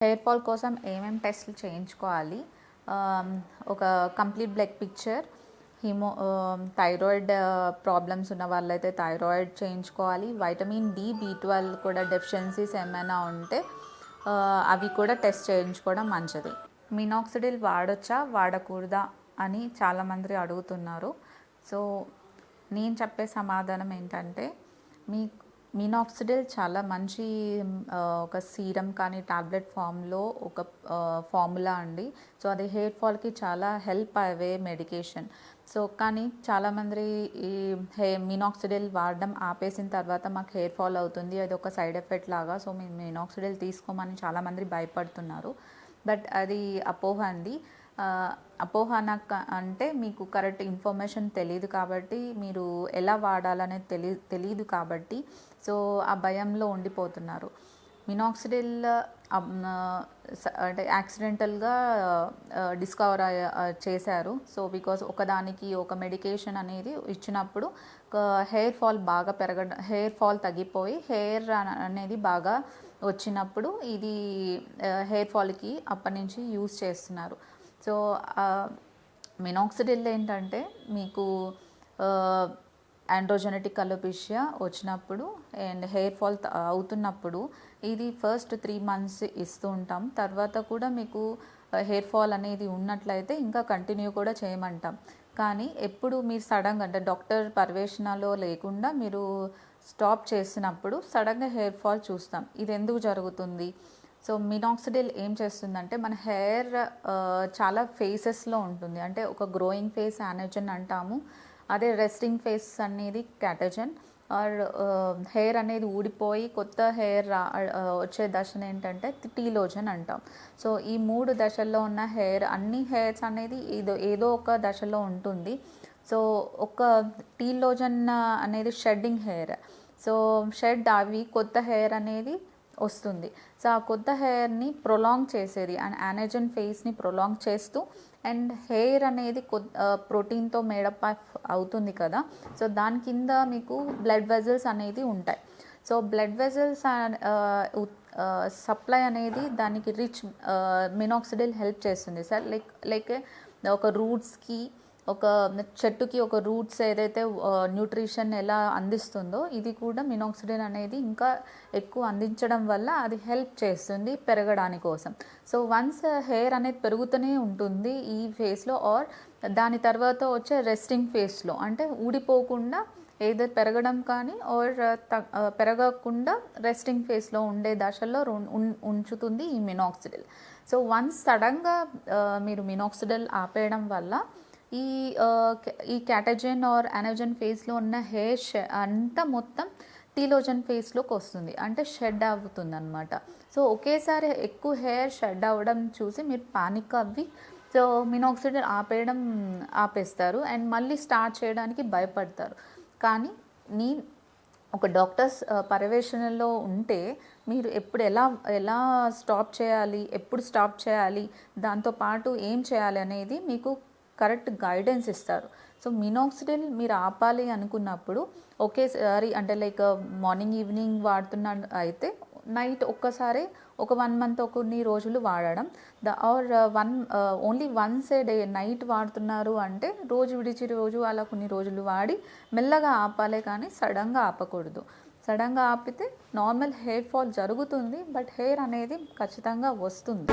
Hair fall కోసం ఏమేమి టెస్ట్లు చేయించుకోవాలి? ఒక complete blood picture hemo thyroid problems ఉన్న వాళ్ళైతే థైరాయిడ్ చేయించుకోవాలి. వైటమిన్ డి బి ట్వెల్వ్ కూడా డెఫిషియన్సీస్ ఏమైనా ఉంటే అవి కూడా టెస్ట్ చేయించుకోవడం మంచిది. మినాక్సిడిల్ వాడొచ్చా? వాడకూడదా? అని చాలామంది అడుగుతున్నారు. సో నేను చెప్పే సమాధానం ఏంటంటే మీ మినాక్సిడిల్ చాలా మంచి ఒక సీరం కానీ టాబ్లెట్ ఫామ్లో ఒక ఫార్ములా అండి. సో అది హెయిర్ ఫాల్కి చాలా హెల్ప్ అయ్యే మెడికేషన్. సో కానీ చాలామంది ఈ హే మినాక్సిడిల్ వాడడం ఆపేసిన తర్వాత మాకు హెయిర్ ఫాల్ అవుతుంది. అది ఒక సైడ్ ఎఫెక్ట్ లాగా సో మేము మినాక్సిడిల్ తీసుకోమని చాలామంది భయపడుతున్నారు. బట్ అది అపోహ అండి. అపోహ నాకు అంటే మీకు కరెక్ట్ ఇన్ఫర్మేషన్ తెలియదు కాబట్టి మీరు ఎలా వాడాలనేది తెలి తెలియదు కాబట్టి సో ఆ భయంలో ఉండిపోతున్నారు. మినాక్సిడిల్ అంటే యాక్సిడెంటల్గా డిస్కవర్ చేశారు. సో బికాస్ ఒకదానికి ఒక మెడికేషన్ అనేది ఇచ్చినప్పుడు హెయిర్ ఫాల్ బాగా పెరగడం హెయిర్ ఫాల్ తగ్గిపోయి హెయిర్ అనేది బాగా వచ్చినప్పుడు ఇది హెయిర్ ఫాల్కి అప్పటి నుంచి యూస్ చేస్తున్నారు. సో మినాక్సిడిల్ ఏంటంటే మీకు ఆండ్రోజెనెటిక్ అలోపిషియా వచ్చినప్పుడు అండ్ హెయిర్ ఫాల్ అవుతున్నప్పుడు ఇది ఫస్ట్ త్రీ మంత్స్ ఇస్తూ ఉంటాం. తర్వాత కూడా మీకు హెయిర్ ఫాల్ అనేది ఉన్నట్లయితే ఇంకా కంటిన్యూ కూడా చేయమంటాం. కానీ ఎప్పుడు మీరు సడన్గా అంటే డాక్టర్ పర్యవేక్షణలో లేకుండా మీరు స్టాప్ చేసినప్పుడు సడన్గా హెయిర్ ఫాల్ చూస్తాం. ఇది ఎందుకు జరుగుతుంది? సో మినాక్సిడిల్ ఏం చేస్తుందంటే మన హెయిర్ uh, చాలా ఫేసెస్లో ఉంటుంది. అంటే ఒక గ్రోయింగ్ ఫేస్ యానోజన్ అంటాము. అదే రెస్టింగ్ ఫేస్ అనేది క్యాటజన్ ఆర్ uh, హెయిర్ అనేది ఊడిపోయి కొత్త హెయిర్ రా uh, వచ్చే దశను ఏంటంటే టీలోజన్ అంటాం. సో ఈ మూడు దశల్లో ఉన్న హెయిర్ అన్ని హెయిర్స్ అనేది ఏదో ఏదో ఒక దశలో ఉంటుంది. సో ఒక టీలోజన్ అనేది షెడ్డింగ్ హెయిర్ సో షెడ్ అవి కొత్త హెయిర్ అనేది వస్తుంది. సో ఆ కొత్త హెయిర్ని ప్రొలాంగ్ చేసేది అండ్ యానజన్ ఫేస్ని ప్రొలాంగ్ చేస్తూ అండ్ హెయిర్ అనేది కొ ప్రోటీన్తో మేడప్ అవుతుంది కదా. సో దాని కింద మీకు బ్లడ్ వెజల్స్ అనేది ఉంటాయి. సో బ్లడ్ వెజల్స్ సప్లై అనేది దానికి రిచ్ మినాక్సిడిల్ హెల్ప్ చేస్తుంది సార్. లైక్ లైక్ ఒక రూట్స్కి ఒక చెట్టుకి ఒక రూట్స్ ఏదైతే న్యూట్రిషన్ ఎలా అందిస్తుందో ఇది కూడా మినాక్సిడిన్ అనేది ఇంకా ఎక్కువ అందించడం వల్ల అది హెల్ప్ చేస్తుంది పెరగడానికి కోసం. సో వన్స్ హెయిర్ అనేది పెరుగుతూనే ఉంటుంది ఈ ఫేస్లో ఆర్ దాని తర్వాత వచ్చే రెస్టింగ్ ఫేస్లో. అంటే ఊడిపోకుండా ఏదో పెరగడం కానీ ఆర్ పెరగకుండా రెస్టింగ్ ఫేస్లో ఉండే దశల్లో ఉంచుతుంది ఈ మినాక్సిడిల్. సో వన్స్ సడన్గా మీరు మినాక్సిడిల్ ఆపేయడం వల్ల ఈ ఈ క్యాటజెన్ ఆర్ అనజన్ ఫేస్లో ఉన్న హెయిర్ అంతా మొత్తం టీలోజన్ ఫేస్లోకి వస్తుంది. అంటే షెడ్ అవుతుంది అనమాట సో ఒకేసారి ఎక్కువ హెయిర్ షెడ్ అవ్వడం చూసి మీరు పానిక్ అవ్వి సో మినాక్సిడిల్ ఆపేయడం ఆపేస్తారు. అండ్ మళ్ళీ స్టార్ట్ చేయడానికి భయపడతారు. కానీ నీ ఒక డాక్టర్స్ పర్యవేక్షణలో ఉంటే మీరు ఎప్పుడు ఎలా ఎలా స్టాప్ చేయాలి ఎప్పుడు స్టాప్ చేయాలి దాంతోపాటు ఏం చేయాలి అనేది మీకు కరెక్ట్ గైడెన్స్ ఇస్తారు. సో మినాక్సిడిల్ మీరు ఆపాలి అనుకున్నప్పుడు ఒకేసారి అంటే లైక్ మార్నింగ్ ఈవినింగ్ వాడుతున్న అయితే నైట్ ఒక్కసారి ఒక వన్ మంత్ కొన్ని రోజులు వాడడం. The are one only once a day night వాడుతున్నారు అంటే రోజు విడిచి రోజు అలా కొన్ని రోజులు వాడి మెల్లగా ఆపాలే కానీ సడన్గా ఆపకూడదు. సడన్గా ఆపితే నార్మల్ హెయిర్ ఫాల్ జరుగుతుంది బట్ హెయిర్ అనేది ఖచ్చితంగా వస్తుంది.